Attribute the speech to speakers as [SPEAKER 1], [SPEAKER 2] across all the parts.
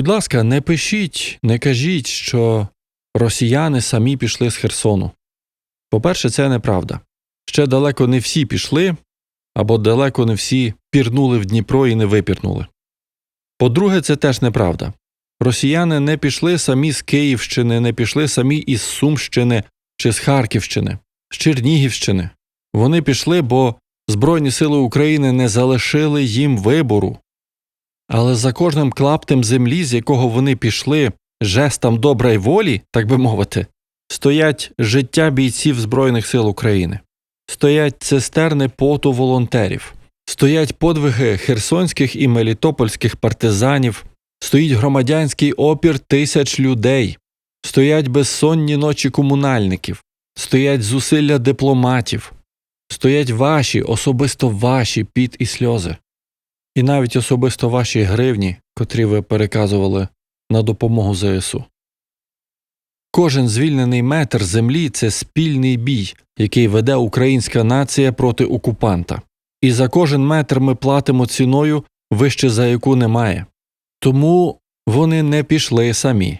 [SPEAKER 1] Будь ласка, не пишіть, не кажіть, що росіяни самі пішли з Херсону. По-перше, це неправда. Ще далеко не всі пішли, або далеко не всі пірнули в Дніпро і не випірнули. По-друге, це теж неправда. Росіяни не пішли самі з Київщини, не пішли самі із Сумщини чи з Харківщини, з Чернігівщини. Вони пішли, бо Збройні сили України не залишили їм вибору. Але за кожним клаптем землі, з якого вони пішли, жестом доброї волі, так би мовити, стоять життя бійців Збройних сил України, стоять цистерни поту волонтерів, стоять подвиги херсонських і мелітопольських партизанів, стоїть громадянський опір тисяч людей, стоять безсонні ночі комунальників, стоять зусилля дипломатів, стоять ваші, особисто ваші піт і сльози. І навіть особисто ваші гривні, котрі ви переказували на допомогу ЗСУ. Кожен звільнений метр землі це спільний бій, який веде українська нація проти окупанта. І за кожен метр ми платимо ціною, вище за яку немає. Тому вони не пішли самі.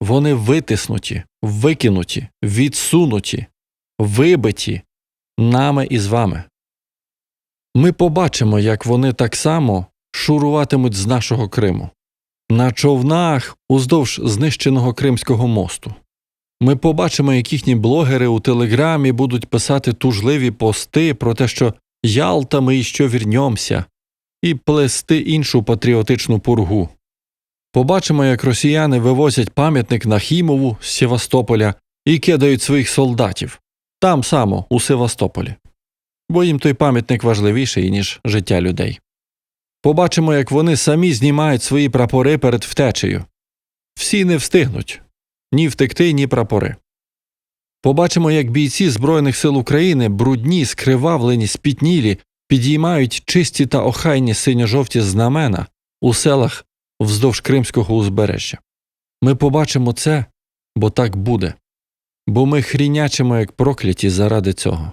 [SPEAKER 1] Вони витиснуті, викинуті, відсунуті, вибиті нами і з вами. Ми побачимо, як вони так само шуруватимуть з нашого Криму на човнах уздовж знищеного Кримського мосту. Ми побачимо, як їхні блогери у телеграмі будуть писати тужливі пости про те, що Ялта ми іще вірньомся, і плести іншу патріотичну пургу. Побачимо, як росіяни вивозять пам'ятник Нахімову з Севастополя і кидають своїх солдатів там само, у Севастополі бо їм той пам'ятник важливіший, ніж життя людей. Побачимо, як вони самі знімають свої прапори перед втечею. Всі не встигнуть ні втекти, ні прапори. Побачимо, як бійці Збройних сил України, брудні, скривавлені, спітнілі, підіймають чисті та охайні синьо-жовті знамена у селах вздовж Кримського узбережжя. Ми побачимо це, бо так буде, бо ми хрінячимо як прокляті заради цього.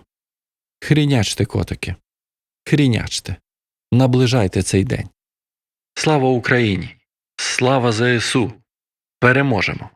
[SPEAKER 1] Хрінячте, котики, хрінячте, наближайте цей день. Слава Україні! Слава ЗСУ! Переможемо!